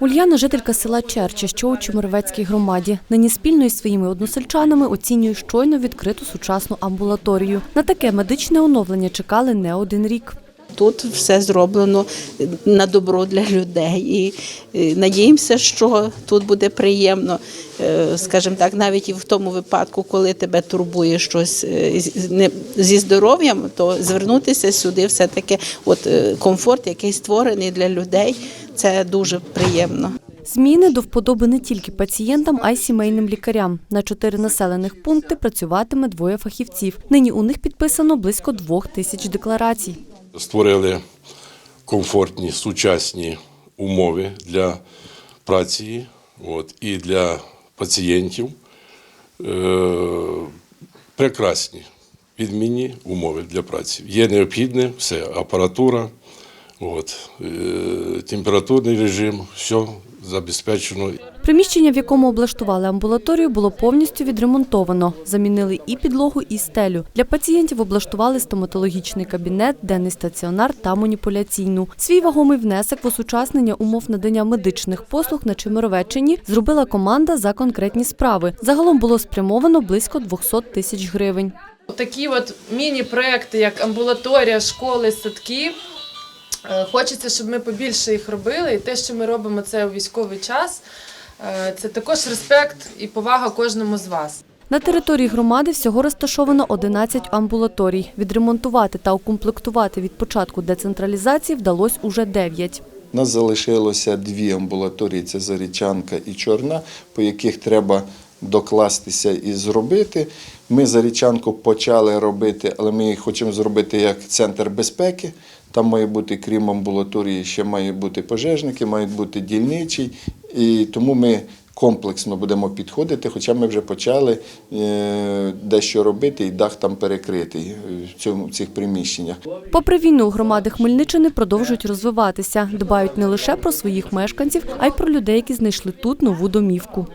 Ульяна – жителька села Черча, що у Чумервецькій громаді. Нині спільно із своїми односельчанами оцінює щойно відкриту сучасну амбулаторію. На таке медичне оновлення чекали не один рік. Тут все зроблено на добро для людей. І е, надіємося, що тут буде приємно, Е, скажімо так, навіть і в тому випадку, коли тебе турбує щось е, зі здоров'ям, то звернутися сюди все-таки от е, комфорт, який створений для людей, це дуже приємно. Зміни до вподоби не тільки пацієнтам, а й сімейним лікарям. На чотири населених пункти працюватиме двоє фахівців. Нині у них підписано близько двох тисяч декларацій. Створили комфортні сучасні умови для праці от, і для пацієнтів. Е, прекрасні, відмінні умови для праці. Є необхідне все, апаратура, от, е, температурний режим, все забезпечено. Приміщення, в якому облаштували амбулаторію, було повністю відремонтовано. Замінили і підлогу, і стелю. Для пацієнтів облаштували стоматологічний кабінет, денний стаціонар та маніпуляційну. Свій вагомий внесок в осучаснення умов надання медичних послуг на Чемеровеччині зробила команда за конкретні справи. Загалом було спрямовано близько 200 тисяч гривень. Такі от міні-проекти, як амбулаторія, школи, садки. Е, Хочеться, щоб ми побільше їх робили. І те, що ми робимо це у військовий час, е, це також респект і повага кожному з вас. На території громади всього розташовано 11 амбулаторій. Відремонтувати та укомплектувати від початку децентралізації вдалося уже 9. У нас залишилося дві амбулаторії: це Зарічанка і Чорна, по яких треба докластися і зробити. Ми Зарічанку почали робити, але ми її хочемо зробити як центр безпеки. Там має бути, крім амбулаторії, ще мають бути пожежники, мають бути дільничі. І тому ми комплексно будемо підходити, хоча ми вже почали е, дещо робити, і дах там перекритий е, в цьому в цих приміщеннях. Попри війну, громади Хмельниччини продовжують розвиватися. Дбають не лише про своїх мешканців, а й про людей, які знайшли тут нову домівку.